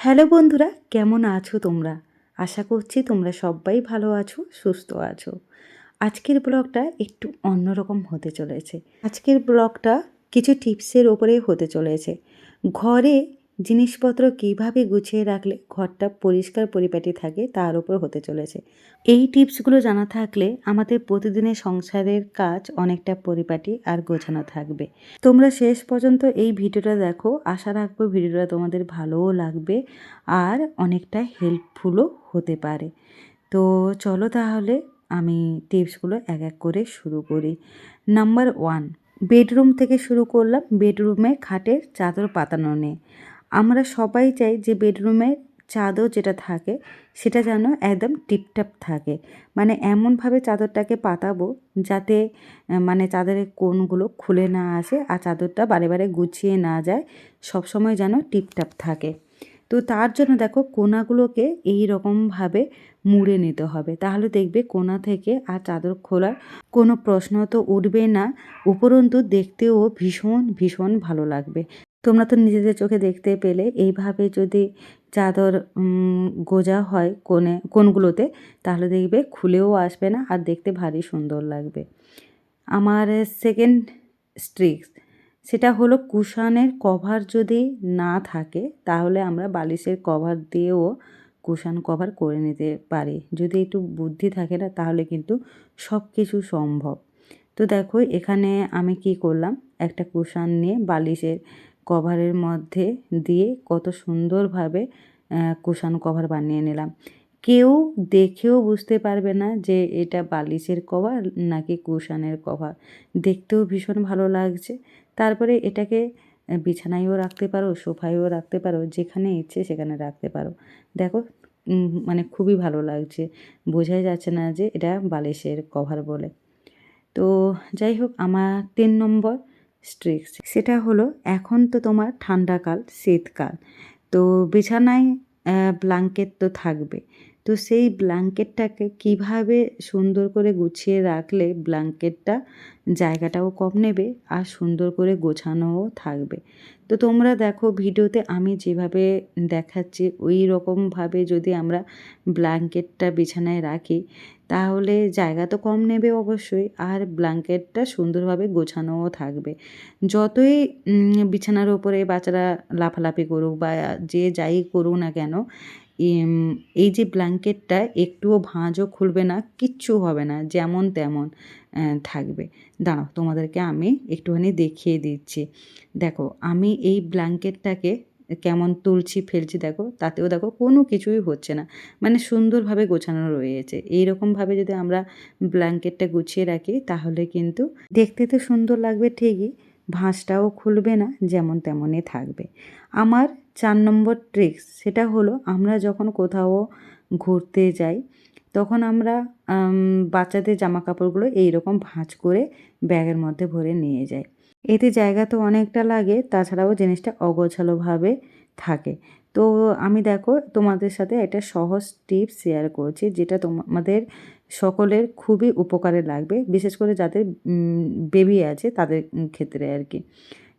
Hello বন্ধুরা, কেমন আছো তোমরা? আশা করছি তোমরা সবাই ভালো আছো, সুস্থ আছো। আজকের ব্লগটা একটু অন্যরকম হতে চলেছে। আজকের ব্লগটা কিছু টিপসের ওপরে হতে চলেছে। ঘরে জিনিসপত্র কীভাবে গুছিয়ে রাখলে ঘরটা পরিষ্কার পরিপাটি থাকে তার উপর হতে চলেছে। এই টিপসগুলো জানা থাকলে আমাদের প্রতিদিনের সংসারের কাজ অনেকটা পরিপাটি আর গোছানো থাকবে। তোমরা শেষ পর্যন্ত এই ভিডিওটা দেখো। আশা রাখব ভিডিওটা তোমাদের ভালোও লাগবে আর অনেকটা হেল্পফুলও হতে পারে। তো চলো তাহলে আমি টিপসগুলো এক এক করে শুরু করি। নাম্বার ওয়ান, বেডরুম থেকে শুরু করলাম। বেডরুমে খাটের চাদর পাতানো নেই। আমরা সবাই চাই যে বেডরুমের চাদর যেটা থাকে, সেটা যেন একদম টিপটাপ থাকে। মানে এমনভাবে চাদরটাকে পাতাবো যাতে মানে চাদরের কোণগুলো খুলে না আসে আর চাদরটা বারে বারে গুছিয়ে না যায়, সবসময় যেন টিপটাপ থাকে। তো তার জন্য দেখো কোনাগুলোকে এই রকমভাবে মুড়ে নিতে হবে। তাহলে দেখবে কোনা থেকে আর চাদর খোলার কোনো প্রশ্ন তো উঠবে না। উপরন্তু দেখতেও ভীষণ ভীষণ ভালো লাগবে। তোমরা তো নিজেদের চোখে দেখতে পেলে। এইভাবে যদি চাদর গোজা হয় কোণে, কোণগুলোতে, তাহলে দেখবে খুলেও আসবে না আর দেখতে ভারী সুন্দর লাগবে। আমার সেকেন্ড স্ট্রিক্স সেটা হলো কুশানের কভার যদি না থাকে, তাহলে আমরা বালিশের কভার দিয়েও কুশান কভার করে নিতে পারি। যদি একটু বুদ্ধি থাকে না, তাহলে কিন্তু সব কিছু সম্ভব। তো দেখো, এখানে আমি কি করলাম? একটা কুশান নিয়ে বালিশের কভারের মধ্যে দিয়ে কত সুন্দরভাবে কুশান কভার বানিয়ে নিলাম। কেউ দেখেও বুঝতে পারবে না যে এটা বালিশের কভার নাকি কুশানের কভার। দেখতেও ভীষণ ভালো লাগছে। তারপরে এটাকে বিছানায়ও রাখতে পারো, সোফায়ও রাখতে পারো, যেখানে ইচ্ছে সেখানে রাখতে পারো। দেখো মানে খুবই ভালো লাগছে। বোঝাই যাচ্ছে না যে এটা বালিশের কভার বলে। তো যাই হোক, আমার তিন নম্বর স্ট্রিক্স সেটা হলো এখন তো তোমার ঠান্ডাকাল শীতকাল। তো বিছানায় ব্ল্যাঙ্কেট তো থাকবে। তো সেই ব্ল্যাঙ্কেটটাকে কীভাবে সুন্দর করে গুছিয়ে রাখলে ব্ল্যাঙ্কেটটা জায়গাটাও কম নেবে আর সুন্দর করে গোছানোও থাকবে? তো তোমরা দেখো ভিডিওতে আমি যেভাবে দেখাচ্ছি ওই রকমভাবে যদি আমরা ব্ল্যাঙ্কেটটা বিছানায় রাখি, তাহলে জায়গা তো কম নেবে অবশ্যই আর ব্ল্যাঙ্কেটটা সুন্দরভাবে গোছানোও থাকবে। যতই বিছানার ওপরে বাচ্চারা লাফালাফি করুক বা যে যাই করুক না কেন এই যে ব্ল্যাঙ্কেটটা একটুও ভাঁজও খুলবে না, কিচ্ছু হবে না, যেমন তেমন থাকবে। দাঁড়াও, তোমাদেরকে আমি একটুখানি দেখিয়ে দিচ্ছি। দেখো, আমি এই ব্ল্যাঙ্কেটটাকে কেমন তুলছি, ফেলছি, দেখো, তাতেও দেখো কোনো কিছুই হচ্ছে না। মানে সুন্দরভাবে গোছানো রয়েছে। এইরকমভাবে যদি আমরা ব্ল্যাঙ্কেটটা গুছিয়ে রাখি, তাহলে কিন্তু দেখতে তো সুন্দর লাগবে ঠিকই, ভাঁজটাও খুলবে না, যেমন তেমনই থাকবে। আমার চার নম্বর ট্রিক্স সেটা হলো আমরা যখন কোথাও ঘুরতে যাই, তখন আমরা বাচ্চাদের জামা কাপড়গুলো এইরকম ভাঁজ করে ব্যাগের মধ্যে ভরে নিয়ে যাই। এতে জায়গা তো অনেকটা লাগে, তাছাড়াও জিনিসটা অগোছালোভাবে থাকে। তো আমি দেখো, তোমাদের সাথে একটা সহজ টিপস শেয়ার করছি, যেটা তোমাদের সকলের খুবই উপকারে লাগবে, বিশেষ করে যাদের বেবি আছে, তাদের ক্ষেত্রে আর কি।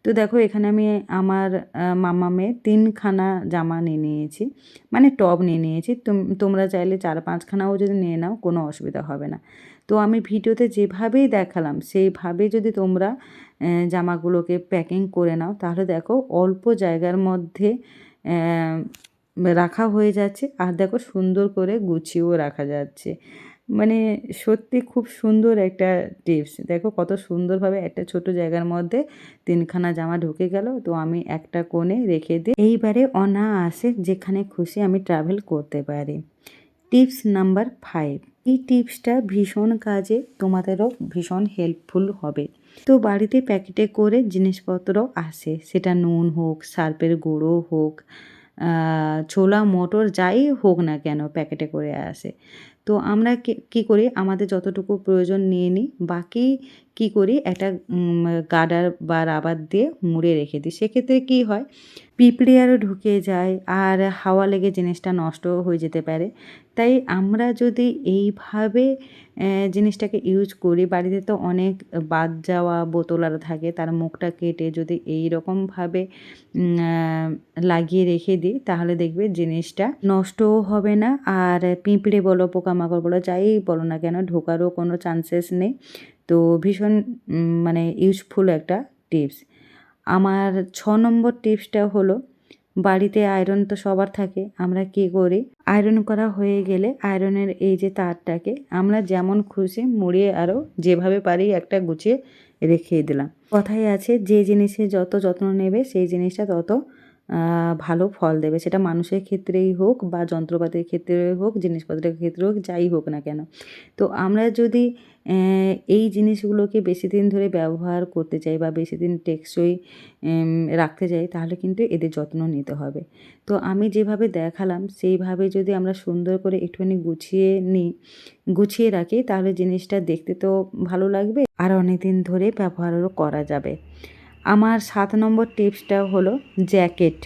তো দেখো এখানে আমি আমার আহ, মামামের তিনখানা জামা নিয়ে নিয়েছি। মানে টব নিয়ে নিয়েছি। তোম- তোমরা চাইলে চার পাঁচখানাও যদি নিয়ে নাও কোনো অসুবিধা হবে না। তো আমি ভিডিওতে যেভাবেই দেখালাম সেইভাবে যদি তোমরা জামাগুলোকে প্যাকিং করে নাও তাহলে দেখো অল্প জায়গার মধ্যে রাখা হয়ে যাচ্ছে। আর দেখো সুন্দর করে গুছিয়েও রাখা যাচ্ছে। মানে সত্যি খুব সুন্দর একটা টিপস দেখো কত সুন্দরভাবে একটা ছোট জায়গার মধ্যে তিনখানা জামা ঢুকে গেল, তো আমি একটা কোণে রেখে দিই এইবারে অনায়াসে যেখানে খুশি আমি ট্রাভেল করতে পারি। টিপস নাম্বার ফাইভ এই টিপসটা ভীষণ কাজে, তোমাদেরও ভীষণ হেল্পফুল হবে। তো বাড়িতে প্যাকেটে করে জিনিসপত্র আসে, সেটা নুন হোক, সার্পের গুঁড়ো হোক ছোলা, মটর, যাই হোক না কেন প্যাকেটে করে আসে। তো আমরা কি- করি? আমাদের যতটুকু প্রয়োজন নিয়ে নিই, বাকি কি করি? একটা গাডার বা রাবার দিয়ে মুড়ে রেখে দিই। সেক্ষেত্রে কি হয়? পিঁপড়ে আরও ঢুকে যায় আর হাওয়া লেগে জিনিসটা নষ্ট হয়ে যেতে পারে। তাই আমরা যদি এইভাবে জিনিসটাকে ইউজ করি। বাড়িতে তো অনেক বাদ যাওয়া বোতল আর থাকে, তার মুখটা কেটে যদি এই রকমভাবে লাগিয়ে রেখে দিই, তাহলে দেখবে জিনিসটা নষ্টও হবে না। আর পিঁপড়ে বলো, পোকামাকড় বলো, যাই বলো না কেন, ঢোকারও কোনো চান্সেস নেই। তো ভীষণ মানে ইউজফুল একটা টিপস আমার ছ নম্বর টিপসটা হলো বাড়িতে আয়রন তো সবার থাকে, আমরা কি করি? আয়রন করা হয়ে গেলে আয়রনের এই যে তারটাকে আমরা যেমন খুশি মুড়িয়ে আরও যেভাবে পারি একটা গুছিয়ে রেখে দিলাম। কথাই আছে, যে জিনিসে যত যত্ন নেবে, সেই জিনিসটা তত ভালো ফল দেবে। সেটা মানুষের ক্ষেত্রেই হোক বা যন্ত্রপাতির ক্ষেত্রে হোক, জিনিসপত্রের ক্ষেত্রে হোক, যাই হোক না কেন। তো আমরা যদি এই জিনিসগুলোকে বেশি দিন ধরে ব্যবহার করতে চাই বা বেশি দিন টেকসই রাখতে চাই, তাহলে কিন্তু এদের যত্ন নিতে হবে। তো আমি যেভাবে দেখালাম, সেইভাবে যদি আমরা সুন্দর করে একটুখানি গুছিয়ে নিই, গুছিয়ে রাখি, তাহলে জিনিসটা দেখতে তো ভালো লাগবে। আর অনেক দিন ধরে ব্যবহারও করা যাবে। আমার সাত নম্বর টিপসটা হলো জ্যাকেট।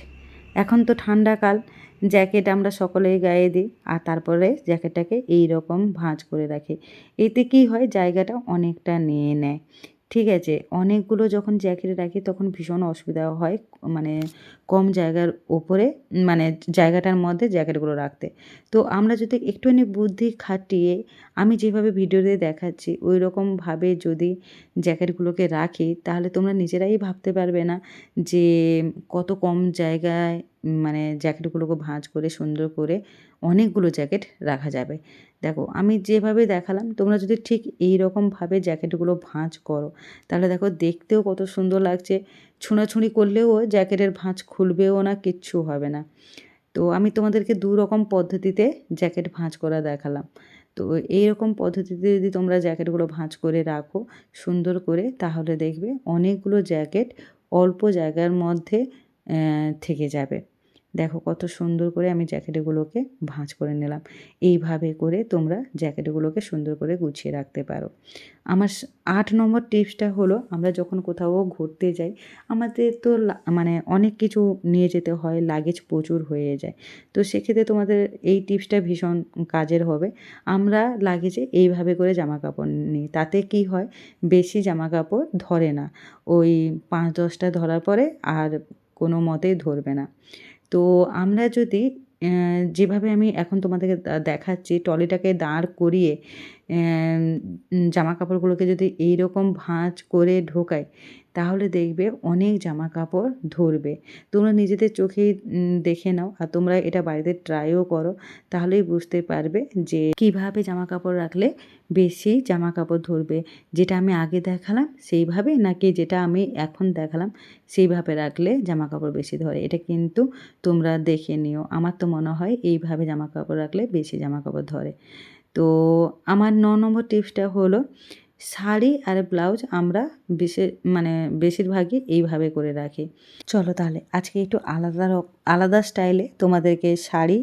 এখন তো ঠান্ডাকাল, জ্যাকেট আমরা সকলেই গায়ে দিই আর তারপরে জ্যাকেটটাকে এই রকম ভাঁজ করে রাখি। এতে কি হয়, জায়গাটা অনেকটা নিয়ে নেয়। ঠিক আছে, অনেকগুলো যখন জ্যাকেটে রাখি তখন ভীষণ অসুবিধা হয় মানে কম জায়গার ওপরে মানে জায়গাটার মধ্যে জ্যাকেটগুলো রাখতে। তো আমরা যদি একটুখানি বুদ্ধি খাটিয়ে আমি যেভাবে ভিডিওতে দেখাচ্ছি ওই রকমভাবে যদি জ্যাকেটগুলোকে রাখি, তাহলে তোমরা নিজেরাই ভাবতে পারবে না যে কত কম জায়গায় মানে জ্যাকেটগুলোকে ভাঁজ করে, সুন্দর করে অনেকগুলো জ্যাকেট রাখা যাবে। দেখো, আমি যেভাবে দেখালাম, তোমরা যদি ঠিক এই রকমভাবে জ্যাকেটগুলো ভাঁজ করো, তাহলে দেখো দেখতেও কত সুন্দর লাগছে। ছুঁড়াছুঁড়ি করলেও জ্যাকেটের ভাঁজ খুলবেও না, কিচ্ছু হবে না। তো আমি তোমাদেরকে দু রকম পদ্ধতিতে জ্যাকেট ভাঁজ করা দেখালাম। তো এই রকম পদ্ধতিতে যদি তোমরা জ্যাকেটগুলো ভাঁজ করে রাখো সুন্দর করে, তাহলে দেখবে অনেকগুলো জ্যাকেট অল্প জায়গার মধ্যে থেকে যাবে। দেখো কত সুন্দর করে আমি জ্যাকেটগুলোকে ভাঁজ করে নিলাম। এইভাবে করে তোমরা জ্যাকেটগুলোকে সুন্দর করে গুছিয়ে রাখতে পারো। আমার আট নম্বর টিপসটা হলো, আমরা যখন কোথাও ঘুরতে যাই, আমাদের তো মানে অনেক কিছু নিয়ে যেতে হয়, লাগেজ প্রচুর হয়ে যায়। তো সেক্ষেত্রে তোমাদের এই টিপসটা ভীষণ কাজের হবে। আমরা লাগেজে এইভাবে করে জামা কাপড় নিই, তাতে কি হয়, বেশি জামা কাপড় ধরে না। ওই পাঁচ দশটা ধরার পরে আর কোনো মতেই ধরবে না। তো আমরা যদি যেভাবে আমি এখন তোমাদেরকে দেখাচ্ছি ট্রলিটাকে দাঁড় করিয়ে জামা কাপড়গুলোকে যদি এই রকম ভাঁজ করে ঢোকায়, তাহলে দেখবে অনেক জামা কাপড় ধরবে। তোমরা নিজেদের চোখেই দেখে নাও আর তোমরা এটা বাড়িতে ট্রাইও করো, তাহলেই বুঝতে পারবে যে কীভাবে জামা কাপড় রাখলে বেশি জামা কাপড় ধরবে। যেটা আমি আগে দেখালাম সেইভাবে, নাকি যেটা আমি এখন দেখালাম সেইভাবে রাখলে জামা কাপড় বেশি ধরে? এটা কিন্তু তোমরা দেখে নিও। আমার তো মনে হয় এইভাবে জামা কাপড় রাখলে বেশি জামা কাপড় ধরে। তো আমার ন নম্বর টিপসটা হলো, শাড়ি আর ব্লাউজ আমরা বেশি মানে বেশিরভাগই এইভাবে করে রাখি। চলো তাহলে, আজকে একটু আলাদা আলাদা স্টাইলে তোমাদেরকে শাড়ি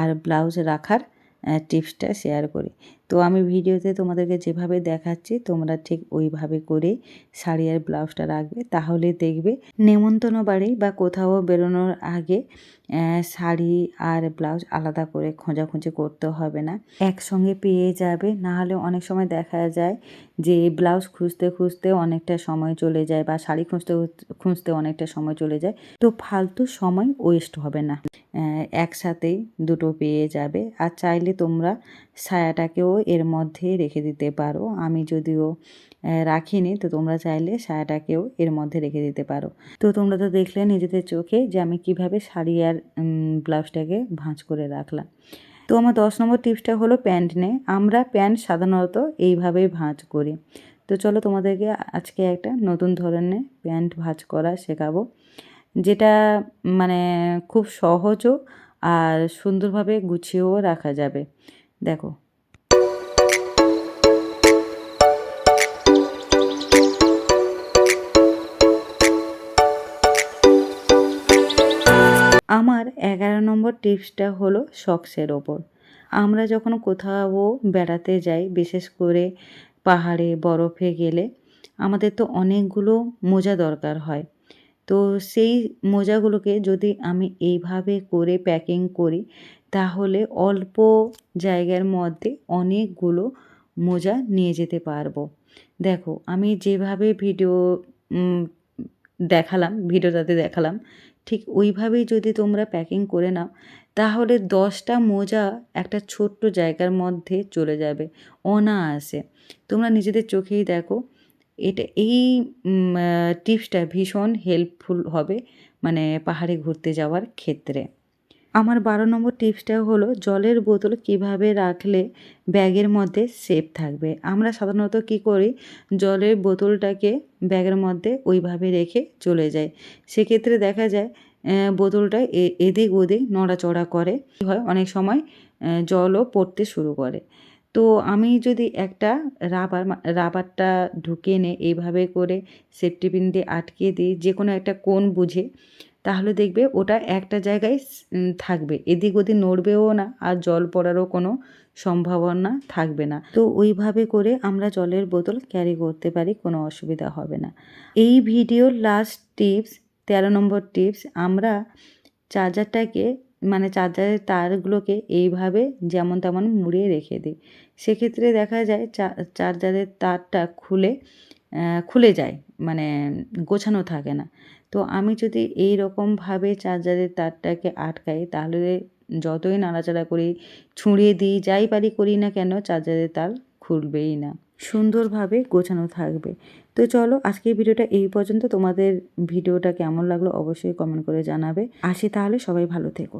আর ব্লাউজ রাখার টিপসটা শেয়ার করি। তো আমি ভিডিওতে তোমাদেরকে যেভাবে দেখাচ্ছি, তোমরা ঠিক ওইভাবে করে শাড়ি আর ব্লাউজটা রাখবে। তাহলে দেখবে নেমন্তন্ন বাড়ি বা কোথাও বেরোনোর আগে শাড়ি আর ব্লাউজ আলাদা করে খোঁজাখুঁজি করতে হবে না। একসঙ্গে পেয়ে যাবে। না হলে অনেক সময় দেখা যায় যে ব্লাউজ খুঁজতে খুঁজতে অনেকটা সময় চলে যায় বা শাড়ি খুঁজতে খুঁজতে অনেকটা সময় চলে যায়। তো ফালতু সময় ওয়েস্ট হবে না। একসাথেই দুটো পেয়ে যাবে। আর চাইলে তোমরা সায়াটাকেও এর মধ্যে রেখে দিতে পারো। আমি যদিও রাখিনি, তো তোমরা চাইলে সায়াটাকেও এর মধ্যে রেখে দিতে পারো। তো তোমরা তো দেখলে নিজেদের চোখে যে আমি কীভাবে শাড়ি আর ব্লাউজটাকে ভাঁজ করে রাখলাম। তো আমার দশ নম্বর টিপসটা হলো প্যান্ট নে। আমরা প্যান্ট সাধারণত এইভাবেই ভাঁজ করি। তো চলো তোমাদেরকে আজকে একটা নতুন ধরনের প্যান্ট ভাঁজ করা শেখাবো। যেটা মানে খুব সহজও আর সুন্দরভাবে গুছিয়েও রাখা যাবে। দেখো। আমার এগারো নম্বর টিপসটা হলো শক্সের ওপর। আমরা যখন কোথাও বেড়াতে যাই, বিশেষ করে পাহাড়ে, বরফে গেলে, আমাদের তো অনেকগুলো মোজা দরকার হয়। তো সেই মোজাগুলোকে যদি আমি এইভাবে করে প্যাকিং করি, তাহলে অল্প জায়গার মধ্যে অনেকগুলো মোজা নিয়ে যেতে পারব। দেখো, আমি যেভাবে ভিডিও দেখালাম, ভিডিওটাতে দেখালাম, ঠিক ওইভাবেই যদি তোমরা প্যাকিং করে নাও, তাহলে দশটা মোজা একটা ছোট্ট জায়গার মধ্যে চলে যাবে, অনায়াসে। তোমরা নিজেদের চোখেই দেখো এটা, এই টিপসটা ভীষণ হেল্পফুল হবে মানে পাহাড়ে ঘুরতে যাওয়ার ক্ষেত্রে। আমার বারো নম্বর টিপসটা হলো, জলের বোতল কীভাবে রাখলে ব্যাগের মধ্যে সেফ থাকবে? আমরা সাধারণত কি করি, জলের বোতলটাকে ব্যাগের মধ্যে ওইভাবে রেখে চলে যাই। সেক্ষেত্রে দেখা যায় বোতলটা এদিক ওদিক নড়াচড়া করে হয়, অনেক সময় জলও পড়তে শুরু করে। তো আমি যদি একটা রাবার রাবারটা ঢুকিয়ে নে, এইভাবে করে সেফটি পিন দিয়ে আটকে দিই যে কোনো একটা কোণ বুঝে, তাহলে দেখবে ওটা একটা জায়গায় থাকবে। এদিক ওদিক নড়বেও না আর জল পড়ারও কোনো সম্ভাবনা থাকবে না। তো ওইভাবে করে আমরা জলের বোতল ক্যারি করতে পারি, কোনো অসুবিধা হবে না। এই ভিডিওর লাস্ট টিপস তেরো নম্বর টিপস আমরা চার্জারটাকে মানে চার্জারের তারগুলোকে এইভাবে যেমন তেমন মুড়িয়ে রেখে দিই। সেক্ষেত্রে দেখা যায় চার্জারের তারটা খুলে খুলে যায় মানে গোছানো থাকে না। তো আমি যদি এই রকমভাবে চার্জারের তারটাকে আটকাই, তাহলে যতই নাড়াচাড়া করি ছুঁড়িয়ে দিই, যাই পারি করি না কেন, চার্জারের তার খুলবেই না। সুন্দরভাবে গোছানো থাকবে। তো চলো, আজকের ভিডিওটা এই পর্যন্ত। তোমাদের ভিডিওটা কেমন লাগল অবশ্যই কমেন্ট করে জানাবে। আসি তাহলে, সবাই ভালো থেকো।